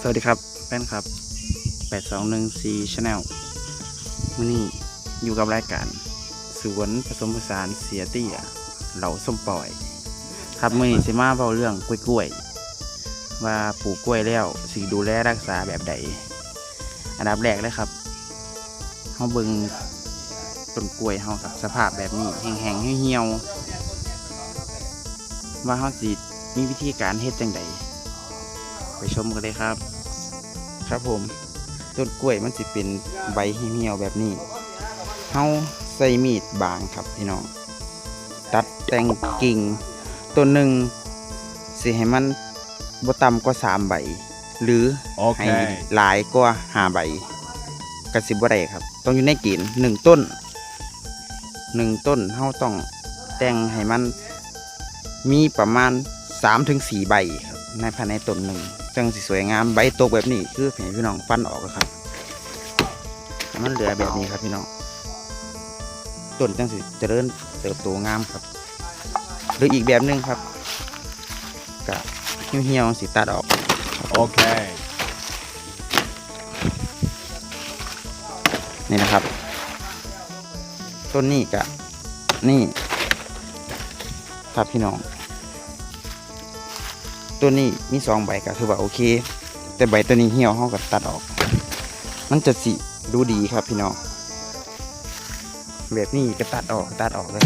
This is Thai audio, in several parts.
สวัสดีครับแฟนครับ 8214 Channel มื่อนี้อยู่กับรายการ สวนผสมผสานเสียเตี้ยเหล่าส้มปล่อย ครับมื่อนี้สิมาเบาเรื่องกล้วยๆ ว่าปลูกกล้วยแล้วสิดูแลรักษาแบบใด อันดับแรกเลยครับเฮาเบิงต้นกล้วยเฮาครับสภาพแบบนี้แห้งๆเหี่ยวๆว่าเฮาสิมีวิธีการเฮ็ดจังใด ไปชมกันเลยครับ ครับผมต้นกล้วยมันสิเป็นใบเหี่ยวๆแบบนี้เฮาใส่มีดบางครับพี่น้องตัดแต่งกิ่งต้นหนึ่งสิให้มันบ่ต่ำกว่าสามใบ หรือให้ Okay. หลายกว่าห้าใบกระสิบบ่ได้ครับ ต้องอยู่ในเกณฑ์หนึ่งต้นหนึ่งต้นเฮาต้องแต่งให้มันมีประมาณสามถึงสี่ใบครับในภายในต้นหนึ่ง จังสิสวยงามใบตกแบบนี้คือให้พี่น้องฟันออกอะครับให้มันเหลือแบบนี้ครับพี่น้องต้นจังสิเจริญเติบโตงามครับ หรืออีกแบบหนึงครับกะเหี่ยวๆสิตัดออก Okay. นี่นะครับ ต้นนี้กะนี่ครับพี่น้อง ตัวนี้มีสองใบก็คือว่าโอเค แต่ใบตัวนี้เหี่ยวเขาก็ตัดออก มันจะสิดูดีครับพี่น้องแบบนี้ก็ตัดออกตัดออกเลย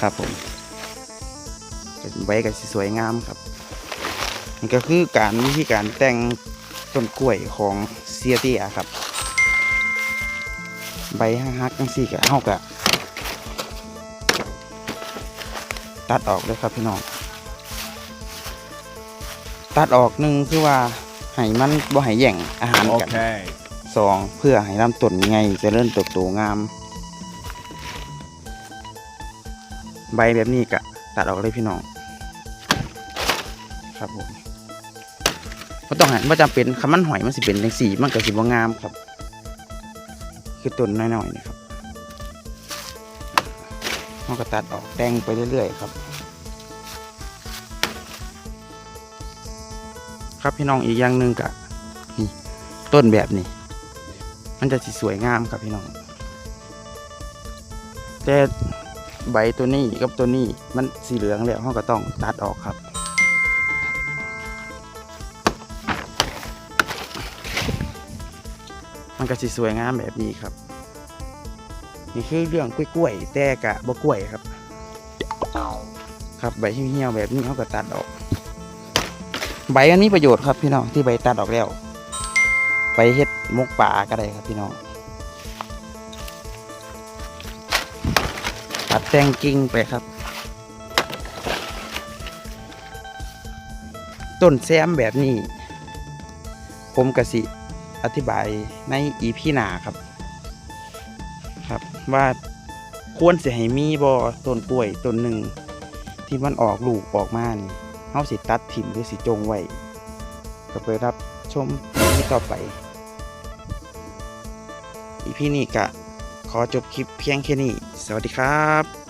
ครับผมใบก็สวยงามครับนี่ก็คือการวิธีการแต่งต้นกล้วยของเซียเตียครับ ใบฮักๆจังสี่กะเฮากะ ตัดออกเลยครับพี่น้อง ตัดออกหนึ่งคือว่าให้มันบ่ให้แย่งอาหารกัน Okay. สองเพื่อให้ลำต้นไงจะเริ่มเติบโตงาม ใบแบบนี้กะตัดออกเลยพี่น้อง ครับผมก็ต้องหันว่าจำเป็นคำมันหอยมันสิเป็นจังสีมันก็สิบ่งามครับ คือต้นน้อยๆนี่ครับ มันก็ตัดออกแต่งไปเรื่อยๆครับ ครับพี่น้องอีกอย่างหนึ่งกะนี่ต้นแบบนี้ มันจะสิสวยงามครับพี่น้อง แต่ใบตัวนี้กับตัวนี้มันสีเหลืองแล้วเราก็ต้องตัดออกครับมันก็สิสวยงามแบบนี้ครับ นี่คือเรื่องกล้วยๆแต่กะบ่กล้วยครับ ครับใบเหี่ยวแบบนี้เขาก็ตัดออก ใบอันนี้ประโยชน์ครับพี่น้องที่ใบตัดออกแล้ว ไปเฮ็ดมกป่าก็ได้ครับพี่น้องตัดแต่งกิ่งไปครับ ต้นแซมแบบนี้ ผมกสิอธิบายในอีพีหนาครับ ว่าควรเสิให้มีบอต้นกล้วยต้นหนึ่งที่มันออกลูกออกมานี่เฮาสิตัดถิ่มหรือสิจงไว้ก็ไปรับชมที่ต่อไปอีพีนี้กะขอจบคลิปเพียงแค่นี้ สวัสดีครับ